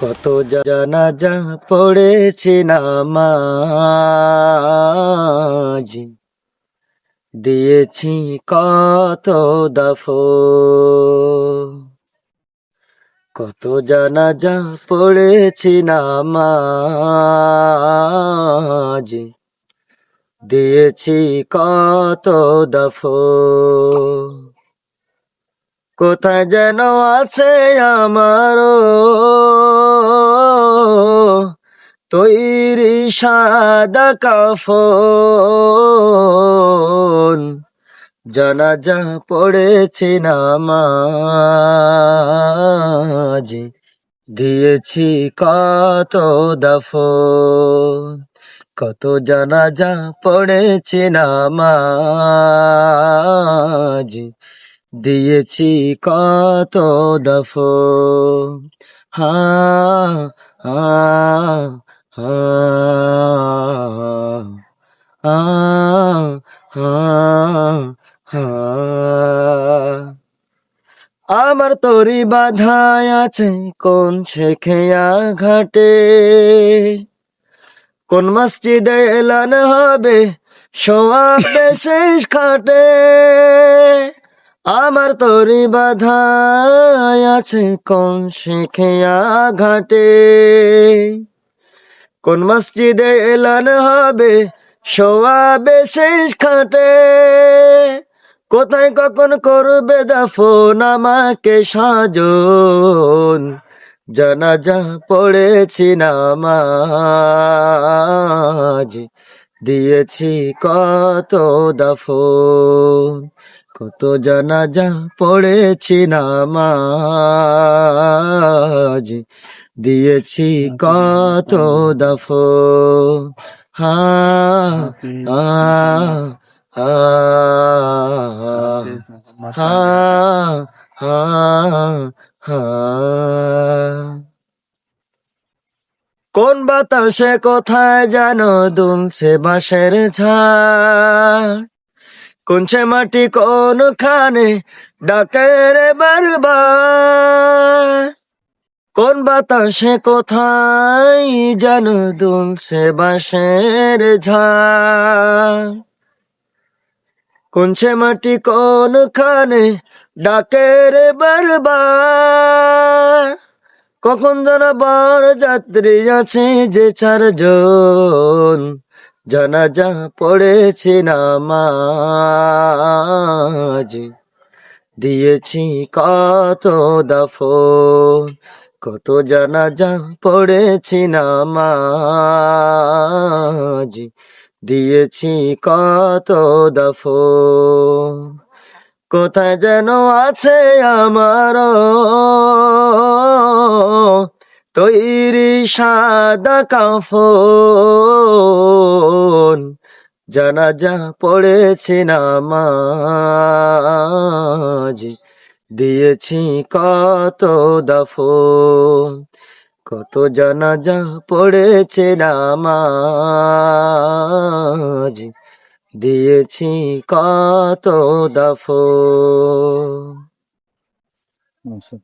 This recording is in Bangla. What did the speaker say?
কত জানাজা পড়েছে নামাজ। দিয়েছি কত দফ কত জানাজা পড়েছি নামাজ। দিয়েছি কত দফ কোথায় যেন আছে আমারও তৈরি সাদা কাফন। জানাজা পড়েছে নামাজ, দিয়েছি কত দফন। কত জানাজা পড়েছে নামাজ দিয়েছি কত দফ। হা হা হা আমার তরি বাধায় আছে কোন শেখেয়া ঘাটে? কোন মসজিদে এলান হবে সোয়াবে শেষ খাটে? আমার তরি বাধায় আছে কোন শেখেয়া ঘাটে কোন মসজিদে এলান হবে সোয়াবে শেষ খাটে কোথায় কখন করবে দাফন আমাকে সাজন? জানাজা পড়েছি নামাজ, দিয়েছি কত দাফন? কত জানাজা পড়েছি নামাজ দিয়েছি কত দাফন। হা হা হা হা হা হা কোন বাতাসে কোথায় জানো দুমছে বাঁশের ঝাড়? কোনছে মাটি কোন খানে ডাকে রে বারবার? কোন বাতাসে কোথায় জানো দুমছে বাঁশের ঝাড়? কোনছে মাটি কোন খানে ডাকে রে বারবার? কখন যেন বার যাত্রী আছে যে চারজন? জানাজা পড়েছে নামাজ। দিয়েছি কত দফন, কত জানাজা পড়েছি নামাজ। দিয়েছি কত দফন, কোথায় যেন আছে আমার তৈরি সাদা কাফন। জানাজা পড়েছে নামাজ। দিয়েছি কত দফন কত জানাজা পড়েছে নামাজ। দিয়েছি কত দফন। আচ্ছা